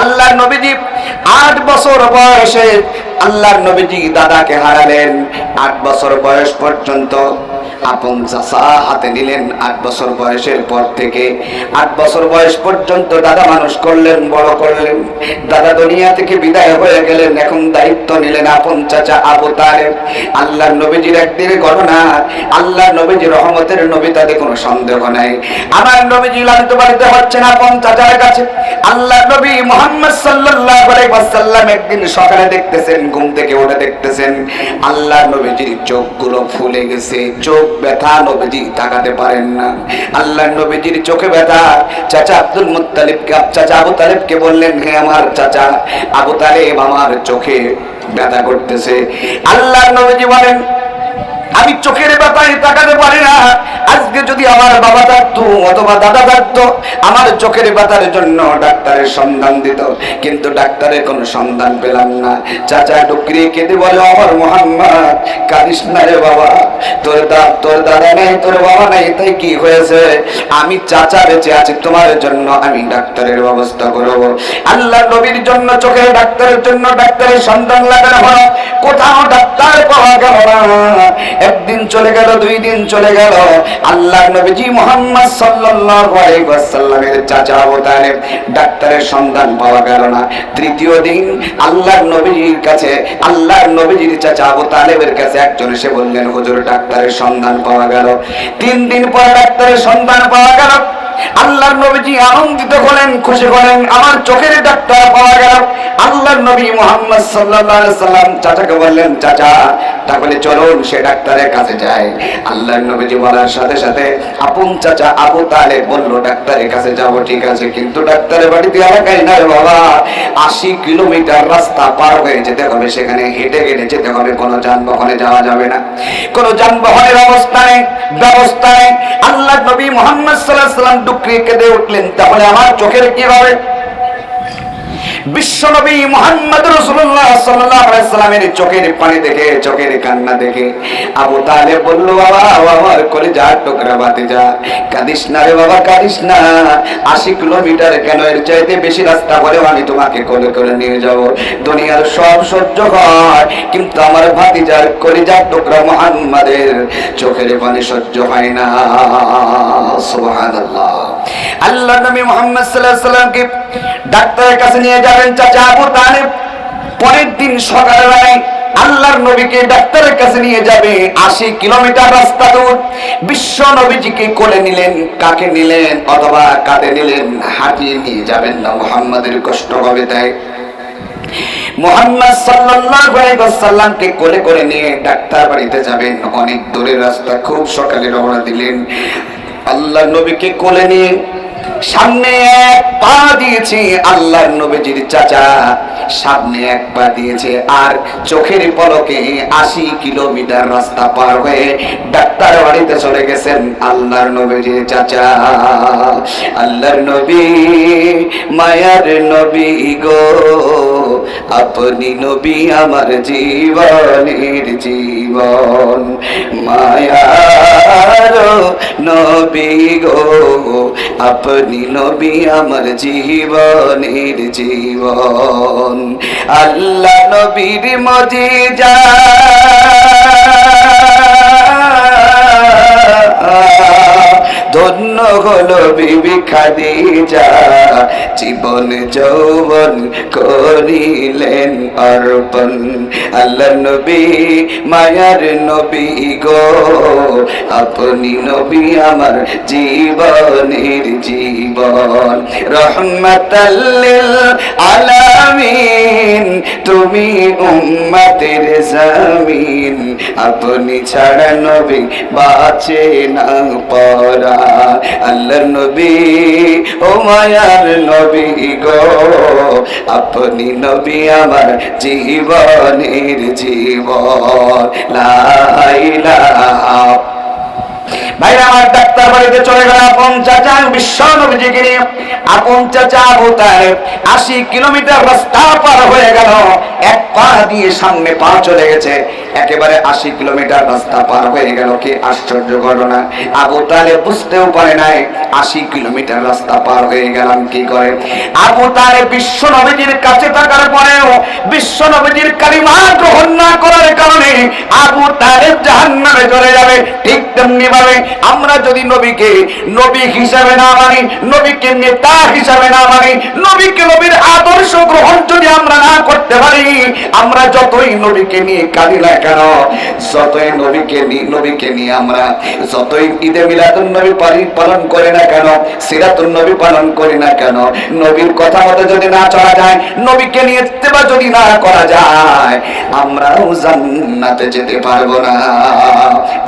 আল্লাহর নবীজি আট বছর বয়সে আল্লাহর নবীজি দাদাকে হারালেন। আট বছর বয়স পর্যন্ত আপন চাষা হাতে নিলেন আট বছর বয়সের পর থেকে। আট বছর বয়স পর্যন্ত দাদা মানুষ করলেন, বড় করলেন। দাদা দুনিয়া থেকে বিদায় হয়ে গেলেন, এখন দায়িত্ব নিলেন আপন চাচা আবু তালেব। আল্লাহর নবীজির একদিন ঘটনা, আল্লাহর নবীজির রহমতের নবী তাদের কোনো সন্দেহ নাই। আমার নবীজি লালিত বাড়িতে হচ্ছেন আপন চাচার কাছে। আল্লাহ নবী মোহাম্মদ সাল্লাল্লাহু আলাইহি ওয়াসাল্লাম একদিন সকালে দেখতেছেন, ঘুম থেকে উঠে দেখতেছেন, আল্লাহর নবীজির চোখগুলো ফুলে গেছে, চোখ ব্যথা নবীজি তাকাতে পারেন না। আল্লাহর নবীজির চোখে ব্যথা। চাচা আব্দুল মুতালিবকে চাচা আবু তালেবকে বললেন, হে আমার চাচা, আবু তালেব আমার চোখে ব্যথা করতেছে। আল্লাহ নবীজি বলেন আমি চোখের ব্যাপারে তাকাতে পারি না। আজকে যদি আমার বাবা থাকতো অথবা দাদা থাকতো, আমার চোখের ব্যথার জন্য ডাক্তারের সন্ধান দিত। কিন্তু ডাক্তারের কোনো সন্ধান পেলাম না। চাচা ডুকরি কেঁদে বলে আমার মোহাম্মদ, কাঁদিস না রে বাবা। তোর দা, তোর দাদা নেই, তোর বাবা নেই, তাই কি হয়েছে? আমি চাচা বেঁচে আছি, তোমার জন্য আমি ডাক্তারের ব্যবস্থা করব। আল্লাহ নবীর জন্য চোখের ডাক্তারের জন্য ডাক্তারের সন্ধান লাগানো হলো। কোথাও ডাক্তার পাওয়া গেল না। একদিন চলে গেল, দুই দিন চলে গেল। আল্লাহ নবীজি মোহাম্মদ সাল্লাল্লাহু আলাইহি ওয়াসাল্লামের চাচা আবু তালেব ডাক্তারের সন্ধান পাওয়া গেল না। তৃতীয় দিন আল্লাহর নবীজির কাছে, আল্লাহর নবীজির চাচা আবু তালেবের কাছে একজন এসে বললেন, হুজুর, ডাক্তারের সন্ধান পাওয়া গেল। তিন দিন পর ডাক্তারের সন্ধান পাওয়া গেল। আল্লাহর নবীজি আনন্দিত হলেন খুশি হলেন আমার চোখের ডাক্তার পাওয়া গেল। আল্লাহর নবী মোহাম্মদ সাল্লাল্লাহু সাল্লাম চাচাকে বললেন, চাচা, তাহলে চলুন, সে ডাক্তারের কাছে যাই। আল্লাহর নবীজি বলার সাথে সাথে আপন চাচা আবু তালেব বলল, ডাক্তারের কাছে যাব, ঠিক আছে, কিন্তু ডাক্তারের বাড়িতে এলাকায় না বাবা। আশি কিলোমিটার রাস্তা পার হয়ে যেতে হবে, সেখানে হেঁটে হেঁটে যেতে হবে, কোনো যানবাহনে যাওয়া যাবে না। কোনো যানবাহনের অবস্থা নেই, ব্যবস্থা নেই। আল্লাহ নবী মোহাম্মদ সাল্লাহ সাল্লাম ডুকরি কেঁদে উঠলেন। তাহলে আমার চোখের কি হবে বিশ্বনবী মোহাম্মদ আলাইহি সাল্লামের চোখের পানি দেখে, চোখের কান্না দেখে, আবু তালেব বলল, বাবা আমার কলিজা টুকরা বাতে যা। কাঁদিস না রে বাবা, কাঁদিস না। আশি কিলোমিটার কেন? এর চাইতে বেশি রাস্তা হলেও আমি তোমাকে কোলে করে নিয়ে যাব। দুনিয়ার সব সহ্য হয়, কিন্তু আমার ভাতিজার কলিজার টুকরা মোহাম্মদের চোখের পানি সহ্য হয় না। সুবহানাল্লাহ। আল্লাহ নবী মোহাম্মদ সাল্লাল্লাহু আলাইহি সাল্লামকে ডাক্তারের কাছে নিয়ে যাবেন, চাচা আবু তালেব। পরের দিন সকালবেলায় আল্লাহর নবীকে ডাক্তারের কাছে নিয়ে যাবে আশি কিলোমিটার রাস্তা দূর। বিশ্ব নবীজিকে কোলে নিলেন, কাকে নিলেন অথবা কাঁধে নিলেন, হাঁটিয়ে নিয়ে যাবেন না। মোহাম্মদের কষ্ট হবে তাই। মোহাম্মদ সাল্লাল্লাহু আলাইহি ওয়াসাল্লামকে কোলে করে নিয়ে ডাক্তার বাড়িতে যাবেন। অনেক দূরের রাস্তা, খুব সকালে রওনা দিলেন। আল্লাহ নবীকে কোলে নিয়ে সামনে এক পা দিয়েছে আল্লাহর নবীজির চাচা। সামনে এক পা দিয়েছে আর চোখের পলকে আশি কিলোমিটার রাস্তা পার হয়ে ডাক্তার বাড়িতে চলে গেছেন আল্লাহর নবীর চাচা। আল্লাহর নবী, মায়ার নবী গো। আপনি নবী আমার জীবনের জীবন, মায়ার নবী গো। আপনি নবী আমার জীবনের জীবন, আল্লাহ নবীর মজিজা। ধন্য হলো বিবি খাদিজা। জীবন যৌবন করিলেন অর্পণ। আল্লাহ নবী মায়ার নবী গো। আপনি নবী আমার জীবনের জীবন। রহমতাল্লিল আলামিন, তুমি উম্মতের জামিন। আপনি ছাড়া নবী বাঁচে না পরা আল্লাহ নবী, ও মায়ার নবী গো। আপনি নবী আমার জীবনের জীবন। লাইলা তালেব রাস্তা পার হয়ে গেল। কি আশ্চর্য ঘটনা। আবু তালে বুঝতেও পারে নাই, আশি কিলোমিটার রাস্তা পার হয়ে গেলাম কি করে। আবু তালে বিশ্ব নবীজির কাছে থাকার পরেও বিশ্ব নবীজির কালিমা গ্রহণ না করার কারণে আবু তালেব জাহান্নামে চলে যাবে। ঠিক তেমনি ভাবে আমরা যদি নবীকে নবী হিসাবে না মানি, নবীকে নেতা হিসাবে না মানি, নবীকে নবীর আদর্শ গ্রহণ যদি আমরা না করতে পারি, আমরা যতই নবীকে নিয়ে কাঁদি না কেন, যতই নবীকে নিয়ে নবীকে নিয়ে আমরা যতই ঈদে মিলাদুন নবী পালন করি না কেন, সিরাতুন নবী পালন করি না কেন, নবীর কথা মতো যদি না চলা যায়, নবীকে নিয়ে ইত্তেবা যদি না করা যায়, আমরাও জান্নাতে যেতে পারব না।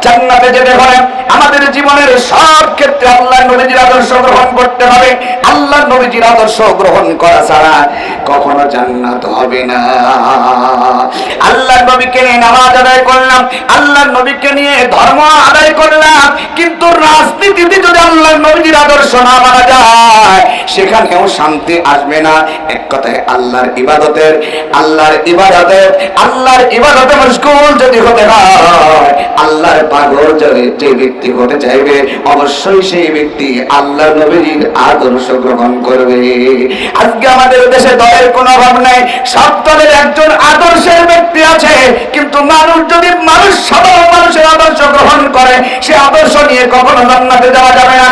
জান্নাতে যেতে হলে আমাদের জীবনের সব ক্ষেত্রে আল্লাহ নবীজির আদর্শ গ্রহণ করতে হবে। আল্লাহ নবীজির আদর্শ গ্রহণ করা ছাড়া কখনো জান্নাত হবে না। আল্লাহ নবীকে নিয়ে নামাজ আদায় করলাম আল্লাহ নবীকে নিয়ে ধর্ম আদায় করলাম, কিন্তু রাজনীতিতে যদি আল্লাহ নবীজির আদর্শ না মানা যায়, সেখানেও শান্তি আসবে না। এক কথায় আল্লাহর ইবাদতের, আল্লাহর ইবাদতে আল্লাহর ইবাদতে মশগুল যদি হতে হয়, আল্লাহর পাগল যদি যে ব্যক্তি হতে চাইবে, অবশ্যই সেই ব্যক্তি আল্লাহ নবীর আদর্শ গ্রহণ করবে। আজকে আমাদের দেশে দলের কোনো অভাব নাই। সব দলের একজন আদর্শের ব্যক্তি আছে, কিন্তু মানুষ যদি মানুষ সাধারণ মানুষের আদর্শ গ্রহণ করে, সে আদর্শ নিয়ে কখনো জান্নাতে যাওয়া যাবে না।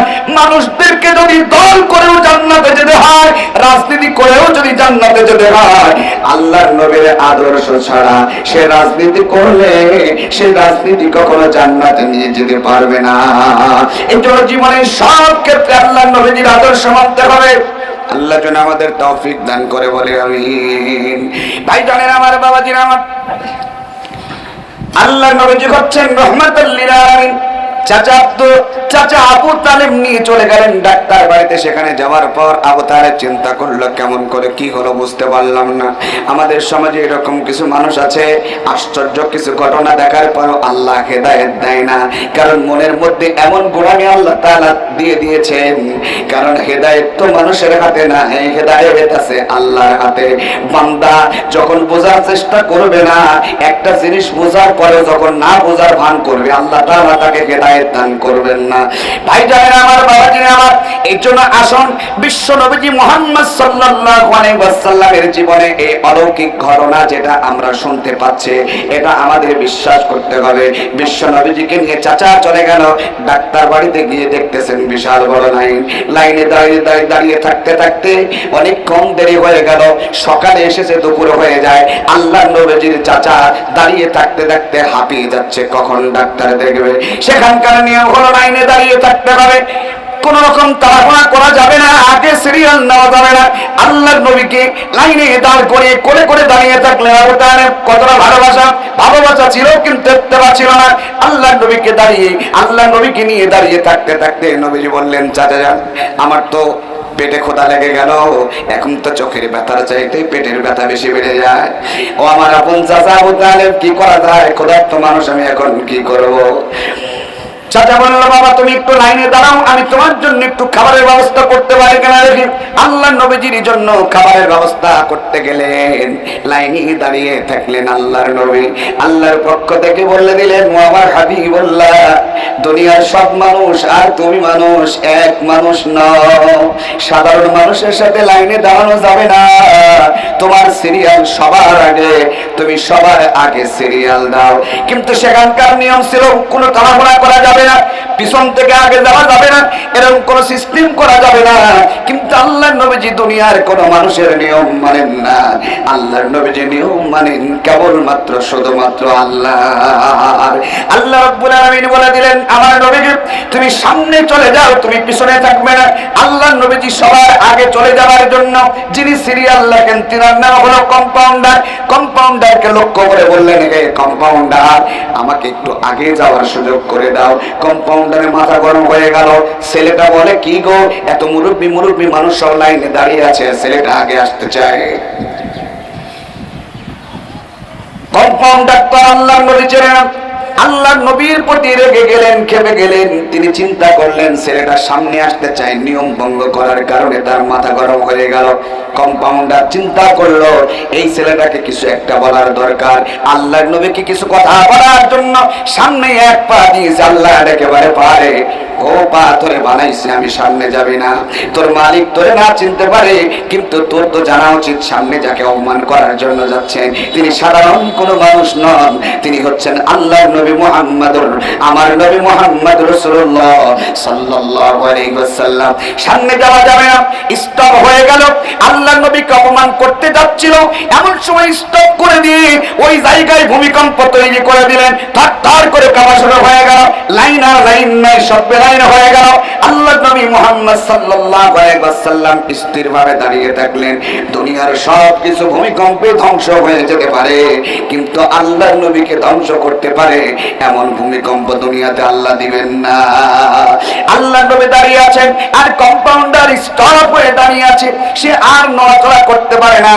মানুষদেরকে যদি দল করেও জান্নাতে যেতে হয়, রাজনীতি করেও যদি জান্নাতে যেতে হয়, আল্লাহর নবীর আদর্শ ছাড়া সে রাজনীতি করলে সে রাজনীতি কখনো জান্নাতে নিয়ে যেতে পারবে না। এই জন্য জীবনের সব ক্ষেত্রে আল্লাহ নবীজির আদর্শ মানতে হবে। আল্লাহ যেন আমাদের তৌফিক দান করে বলে, আমিন। ভাই জানেন আমার বাবাজির আমার আল্লাহ নবীজি হচ্ছেন রহমাতুল্লিল আলামিন। পর আমাদের সমাজে এরকম কিছু মানুষ আছে, আশ্চর্য কিছু ঘটনা দেখার পরও আল্লাহ হেদায়েত দেয় না। কারণ মনের মধ্যে এমন গোড়ামি আল্লাহ তাআলা দিয়ে দিয়েছেন। কারণ হেদায়েত তো মানুষের হাতে না হেদায়েত আছে আল্লাহর হাতে। বান্দা যখন বোঝার চেষ্টা করবে না, একটা জিনিস বোঝার পরে যখন না বোঝার ভান করবে, আল্লাহ তাকে হেদায়েত দান করবেন না। ভাই জানেন আমার বাবাজি আমার, এই জন্য আসুন বিশ্ব নবীজি মোহাম্মদ সাল্লাল্লাহু আলাইহি ওয়াসাল্লামের জীবনে এই অলৌকিক ঘটনা যেটা আমরা শুনতে পাচ্ছি, এটা আমাদের বিশ্বাস করতে হবে। বিশ্ব নবীজিকে নিয়ে চাচা চলে গেল, ডাক্তার বাড়িতে গিয়ে দেখতেছেন, বিশাল বড় লাইন। লাইনে দাঁড়িয়ে দাঁড়িয়ে দাঁড়িয়ে থাকতে থাকতে অনেক কম দেরি হয়ে গেল, সকালে এসেছে, দুপুর হয়ে যায়। আল্লাহ নবীজির চাচা দাঁড়িয়ে থাকতে থাকতে হাঁপিয়ে যাচ্ছে, কখন ডাক্তার দেখবে? সেখানকার নিয়ম হলো লাইনে দাঁড়িয়ে থাকতে হবে। কোন রকম তাড়াহুড়া করা যাবে না, আগে সিরিয়াল নেওয়া যাবে না। আল্লাহ নবীকে লাইনে দাঁড় করে করে করে দাঁড়িয়ে থাকলে ওটার কতটা ভালোবাসা ভালোবাসা ছিল কিন্তু ইত্তেবা ছিল না। আল্লাহ নবীকে দাঁড়িয়ে আল্লাহ নবীকে নিয়ে দাঁড়িয়ে থাকতে থাকতে নবীজি বললেন, চাচা যান, আমার তো পেটে খোদা লেগে গেল। এখন তো চোখের ব্যথার চাইতে পেটের ব্যথা বেশি বেড়ে যায়। ও আমার আপন চাচা আবু তালেব, কি করা যায়? খোদার তো মানুষ আমি এখন কি করব? চাচা বলল, বাবা, তুমি একটু লাইনে দাঁড়াও, আমি তোমার জন্য একটু খাবারের ব্যবস্থা করতে পারি কিনা দেখি। আল্লাহ নবীজির জন্য খাবারের ব্যবস্থা করতে গেলেন। লাইনে দাঁড়িয়ে থাকলেন আল্লাহর নবী। আল্লাহর পক্ষ থেকে বলে দিলেন আমার হাবিবুল্লাহ, দুনিয়ার সব মানুষ আর তুমি মানুষ, এক মানুষ নও। সাধারণ মানুষের সাথে লাইনে দাঁড়ানো যাবে না। তোমার সিরিয়াল সবার আগে, তুমি সবার আগে সিরিয়াল দাও। কিন্তু সেখানকার নিয়ম ছিল, কোনো তাড়াহুড়া করা যাবে না, পিছন থেকে আগে যাওয়া যাবে না, এরকম কোনো সিস্টেম করা যাবে না। কিন্তু আল্লাহ নবীজি দুনিয়ার কোনো মানুষের নিয়ম মানেন না। আল্লাহর নবীজি নিয়ম মানেন কেবলমাত্র, শুধুমাত্র আল্লাহ। আল্লাহ রব্বুল আলামিন বলে দিলেন, আমার নবীজি, তুমি সামনে চলে যাও, তুমি পিছনে থাকবে আল্লাহ নবীজি সবার আগে চলে যাওয়ার জন্য যিনি সিরিয়াল লেখেন, তিনার নাম হলো কম্পাউন্ডার কম্পাউন্ডারকে লক্ষ্য করে বললেন হে কম্পাউন্ডার আমাকে একটু আগে যাওয়ার সুযোগ করে দাও। কম্পাউন্ডারের মাথা গরম হয়ে গেল। ছেলেটা বলে, কি গো, এত মুরব্বী মুরব্বী মানুষ সব লাইনে দাঁড়িয়ে আছে, ছেলেটা আগে আসতে চায়। কম্পাউন্ডার তো আল্লাহ নবী চেনে। আল্লাহ নবীর প্রতি রেগে গেলেন খেপে গেলেন। তিনি চিন্তা করলেন, ছেলেটা সামনে আসতে চায়। নিয়ম ভঙ্গ করার কারণে তার মাথা গরম হয়ে গেল। কম্পাউন্ডার চিন্তা করল, এই ছেলেটাকে কিছু একটা বলার দরকার। আল্লাহর নবীকে কিছু কথা বলার জন্য সামনে এক পা দিয়েছে। আল্লাহ একেবারে পারে। ও পা তোরে বানাইছে, আমি সামনে যাবি না। তোর মালিক তোরে না চিনতে পারে, কিন্তু তোর তো জানা উচিত সামনে যাকে অপমান করার জন্য যাচ্ছেন। তিনি সাধারণ কোনো মানুষ নন। তিনি হচ্ছেন আল্লাহর নবী। মুহাম্মাদুর, আমার নবী মুহাম্মদ রাসূলুল্লাহ সাল্লাল্লাহু আলাইহি ওয়াসাল্লাম। সামনে যাওয়া যাবে না স্টপ হয়ে গেল। আল্লাহর নবীকে অপমান করতে যাচ্ছিল, এমন সময় স্টপ করে দিয়ে ওই জায়গায় ভূমিকম্প তৈরি করে দিলেন। থার থার করে কাবা শুরু হয়ে গেল, লাইন আর লাইন নাই সব বেলাইন হয়ে গেল। আল্লাহ নবী মুহাম্মদ সাল্লাল্লাহু আলাইহি ওয়াসাল্লাম স্থিরভাবে দাঁড়িয়ে থাকলেন। দুনিয়ার সব কিছু ভূমিকম্পে ধ্বংস হয়ে যেতে পারে, কিন্তু আল্লাহর নবীকে ধ্বংস করতে পারে। এমন ভূমিকম্প দুনিয়াতে আল্লাহ দিবেন না। আল্লাহ নবী দাঁড়িয়ে আছেন আর কম্পাউন্ডার স্টপ হয়ে দাঁড়িয়ে আছে। সে আর নড়াচড়া করতে পারে না।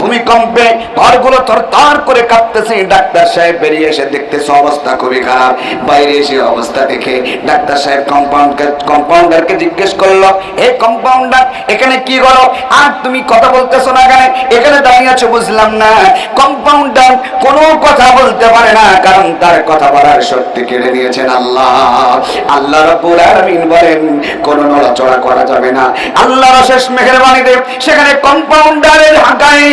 ভূমিকম্পে ঘরগুলো থরথর করে কাঁপতেছে। ডাক্তার সাহেব বেরিয়ে এসে দেখতেছে অবস্থা খুবই খারাপ। বাইরে এসে অবস্থা দেখে ডাক্তার সাহেব কম্পাউন্ডার কম্পাউন্ডারকে জিজ্ঞেস করল হে কম্পাউন্ডার এখানে কি হলো আর তুমি কথা বলতেছো না কেন? এখানে দাঁড়িয়ে আছে, বুঝলাম না। কম্পাউন্ডার কোনো কথা বলতে পারে না, কারণ তার কথা বলার শক্তি কেড়ে নিয়েছেন আল্লাহ। আল্লাহ রাব্বুল আলামিন বলেন, কোন নড়াচড়া করা যাবে না। আল্লাহর শেষ মেহেরবানিতে সেখানে কম্পাউন্ডারের হাঁকায়,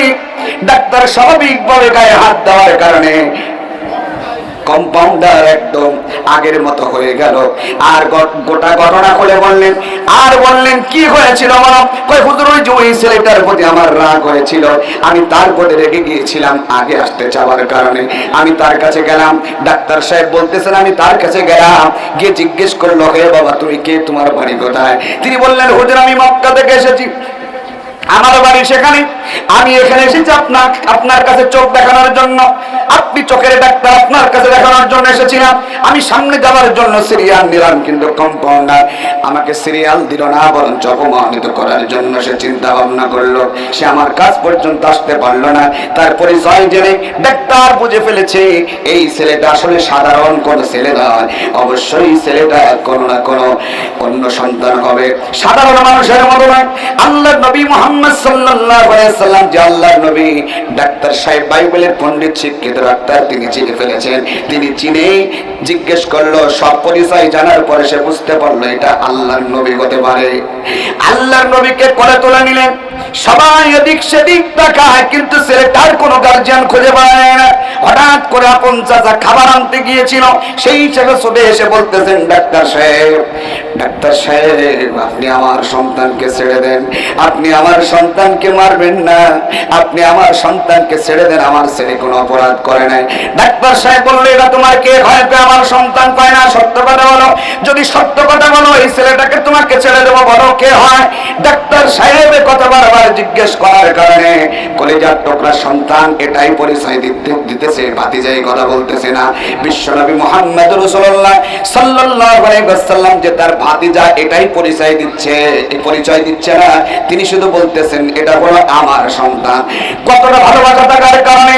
ডাক্তার স্বাভাবিক স্বাভাবিকভাবে গায়ে হাত দেওয়ার কারণে কম্পাউন্ডার একদম আগের মতো হয়ে গেল। আর গোটা ঘটনা খুলে বললেন, আর বললেন, কি হয়েছিল ছেলেটার প্রতি আমার রাগ হয়েছিল। আমি তার প্রতি রেগে গিয়েছিলাম আগে আসতে চাওয়ার কারণে। আমি তার কাছে গেলাম, ডাক্তার সাহেব বলতেছেন, আমি তার কাছে গেলাম। গিয়ে জিজ্ঞেস করল, হে বাবা, তুমি কে? তোমার বাড়ি কোথায়? তিনি বললেন, হুজুর, আমি মক্কা থেকে এসেছি। আমার বাড়ি সেখানে। আমি এখানে এসেছি আপনার আপনার কাছে চোখ দেখানোর জন্য। আপনি চোখের ডাক্তার আপনার কাছে দেখানোর জন্য এসেছিলাম। আমি সামনে যাওয়ার জন্য সিরিয়াল নিলাম, কিন্তু কম্পাউন্ডার আমাকে সিরিয়াল দিল না, বরঞ্চ অপমানিত করার জন্য সে চিন্তা ভাবনা করল। সে আমার কাজ পর্যন্ত আসতে পারল না। তার পরিচয় জেনে ডাক্তার বুঝে ফেলেছে, এই ছেলেটা আসলে সাধারণ কোন ছেলে নয়। অবশ্যই ছেলেটা কোনো না কোনো অন্য সন্তান হবে। সাধারণ মানুষের মতো নয়। আল্লাহ নবী মোহাম্মদ সাল্লাল্লাহু আলাইহি সাল্লাম যে আল্লাহর নবী, ডাক্তার সাহেব বাইবেলের পণ্ডিত শিক্ষিত ডাক্তার তিনি চিনে ফেলেছেন। তিনি চিনে জিজ্ঞেস করল, সব পরিচয় জানার পরে সে বুঝতে পারল এটা আল্লাহর নবী হতে পারে। আল্লাহর নবীকে কোলে তোলা নিলেন। সবাই এদিক সেদিক তাকায়, কিন্তু ছেলেটার কোনো গার্জিয়ান খুঁজে পায় না। হঠাৎ করে আপন চাচা খাবার আনতে গিয়েছিল। সেই ছেলে ছুটে এসে বলতেছেন, ডাক্তার সাহেব ডাক্তার সাহেব, আপনি আমার সন্তানকে ছেড়ে দেন। আপনি আমার সন্তানকে মারবেন না। আপনি আমার সন্তানকে ছেড়ে দেন। আমার ছেলে কোনো অপরাধ করে নাই। ডাক্তার সাহেব বলল, এটা তোমার কে? হয় কে আমার সন্তান পায় না। সত্য কথা বলো। যদি সত্য কথা বলো, এই ছেলেটাকে তোমাকে ছেড়ে দেবো, বলো কে হয়? ডাক্তার সাহেবের কথা বারবার জিজ্ঞেস করার কারণে কলেজার টুকরা সন্তান এটাই পরিচয় দিতে দিতেছে ভাতিজাই কথা বলতেছে না। বিশ্বনবী মোহাম্মদ রসুল্লাহ সাল্লাল্লাহু আলাইহি যে তার ভাতিজা এটাই পরিচয় দিচ্ছে এই পরিচয় দিচ্ছে না। তিনি শুধু বলতেছেন, এটা হলো আমার সন্তান। কতটা ভালোবাসা থাকার কারণে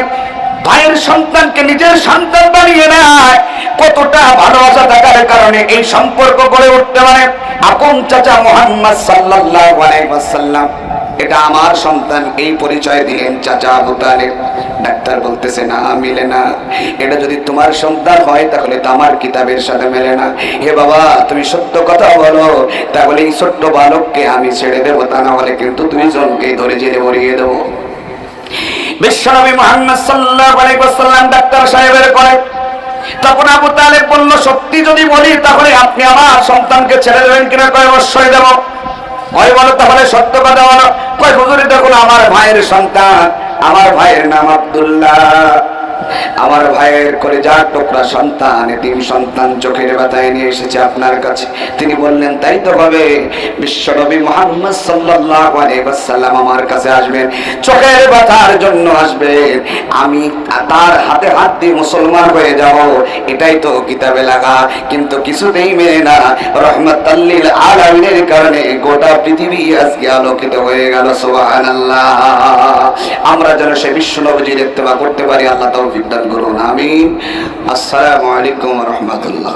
ভাইয়ের সন্তানকে নিজের সন্তান বানিয়ে নেয়। কতটা ভালোবাসা থাকার কারণে এই সম্পর্ক গড়ে উঠতে পারে? আপন চাচা মোহাম্মদ সাল্লাল্লাহু আলাইহি এটা আমার সন্তান, এই পরিচয় দিলেন চাচা আবু ডাক্তার বলতেছে, না, মিলে না। এটা যদি তোমার সন্তান হয়, তাহলে তো আমার কিতাবের সাথে মেলে না। হে বাবা, তুমি সত্য কথা বলো। তাহলে এই ছোট্ট বালককে আমি ছেড়ে দেবো, তা না হলে কিন্তু তুমি জনকে ধরে জেলে মরিয়ে দেবো। বিশ্বনবী মোহাম্মদ আলাইহি ডাক্তার সাহেবের করে তখন আবু তালেব বলল, সত্যি যদি বলি, তাহলে আপনি আমার সন্তানকে ছেড়ে দেবেন কিনা? কয়, অবশ্যই দেব। কয় বলো তাহলে সত্য কথা বলো। কয় হুজুরি দেখুন, আমার ভাইয়ের সন্তান, আমার ভাইয়ের নাম আব্দুল্লাহ। আমার ভাইয়ের করে যা টুকরা সন্তান তিন সন্তান চোখের ব্যথায় নিয়ে এসেছে আপনার কাছে। তিনি বললেন, তাই তো হবে। বিশ্বনবী মোহাম্মদ সাল্লাল্লাহু আলাইহি ওয়াসাল্লাম আমার কাছে আসবেন। চোখের ব্যথার জন্য আসবেন। আমি তার হাতে হাত দিয়ে মুসলমান হয়ে যাব। এটাই তো কিতাবে লাগা কিন্তু কিছুতেই মেনে না রহমতাল্লিল আলামিনের কারণে গোটা পৃথিবী আজকে আলোকিত হয়ে গেল, সুবহানাল্লাহ। আমরা যেন সে বিশ্ব নবজির ইত্তেবা করতে পারি, আল্লাহ তৌফিক দান করুন আমিন। আসসালামু আলাইকুম রহমতুল্লাহ।